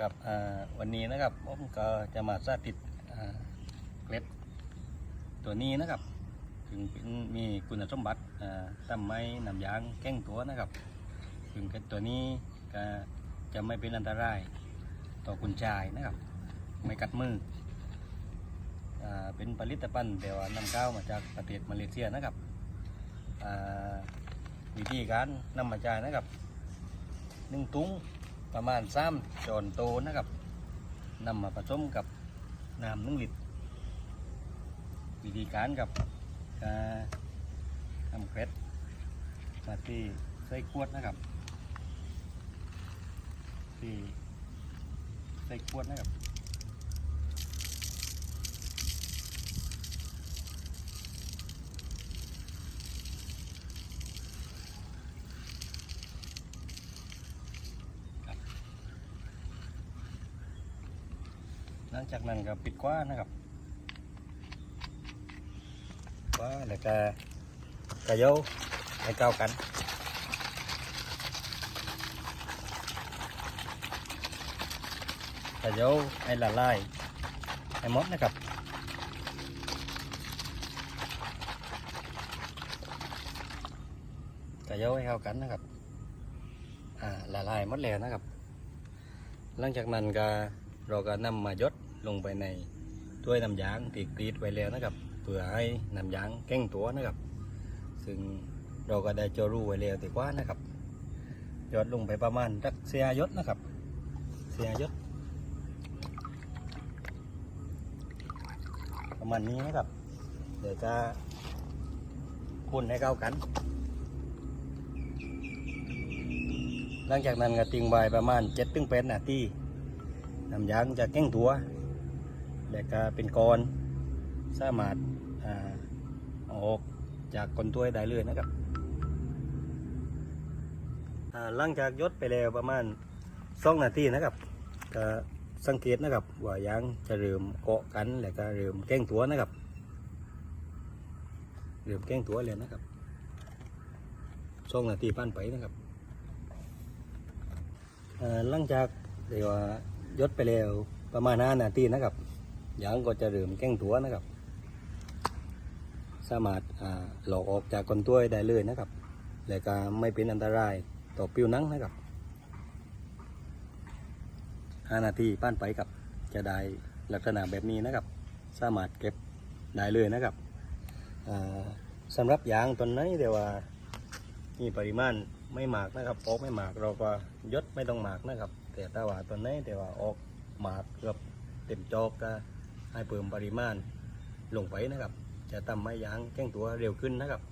กับวันนี้นะครับผมก็จะมาสาธิตเกล็ดตัวนี้นะครับ ถึงเป็นมีคุณสมบัติอ่าทำให้น้ำยางแก้งตัวนะครับ ถึงเกล็ดตัวนี้ก็จะไม่เป็นอันตรายต่อคุณชายนะครับ ไม่กัดมืออเป็นผลิตภัณฑ์แต่ว่านำเข้ามาจากประเทศมาเลเซียนะครับวิธีการนำมาจ่ายนะครับหนึ่งถุง ประมาณสามจอนโตนะครับนำมาผสมกับน้ำนึ่งลิตรวิธีการกับการทำเคล็ดมาที่ใส่ขวดนะครับที่ใส่ขวดนะครับ หลังจากนั้นก็ปิดกว้านะครับกว้าแล้วก็กระโยให้เข้ากันกระโยให้ละลายให้หมดนะครับกระโยให้เข้ากันนะครับอ่าละลายหมดแล้วนะครับ หลังจากนั้นก็ เราก็นำมายดลงไปในถ้วยน้ำยางที่กรีดไว้แล้วนะครับเพื่อให้น้ำยางแก้งตัวนะครับ ซึ่งเราก็ได้เจารู้ไว้แล้วตีกว่านะครับยดลงไปประมาณสักเสียยศนะครับ เสียยศประมาณนี้นะครับ เดี๋ยวจะคนให้เข้ากัน หลังจากนั้นก็ทิ้งไว้ประมาณเจ็ดถึงแปดนาที น้ำยางจะแก้งตัว แล้วก็เป็นกรสามารถออกจากก้นถ้วยได้เลยนะครับอ่าหลังจากยดไปแล้วประมาณสองนาทีนะครับก็สังเกตนะครับว่ายางจะเริ่มเกาะกันแล้วก็เริ่มแก้งตัวนะครับเริ่มแก้งตัวเลยนะครับสองนาทีผ่านไปนะครับอ่อหลังจากเดี๋ยว ยดไปแล้วประมาณห้านาทีนะครับยางก็จะเริ่มแก้งตัวนะครับ สามารถหลอกออกจากก้นตัวได้เลยนะครับ และก็ไม่เป็นอันตรายต่อผิวหนังนะครับห้านาทีผ่านไปกับจะได้ลักษณะแบบนี้นะครับ สามารถเก็บได้เลยนะครับอ่าสำหรับยางตัวนี้เดี๋ยวว่ามีปริมาณไม่มากนะครับโออกไม่มากเราก็ยดไม่ต้องมากนะครับ แต่ถ้าว่าตอนนี้แต่ว่าออกหมากเกือบเต็มจอกก็ให้เพิ่มปริมาณลงไปนะครับ จะทำให้ยางแก้งตัวเร็วขึ้นนะครับ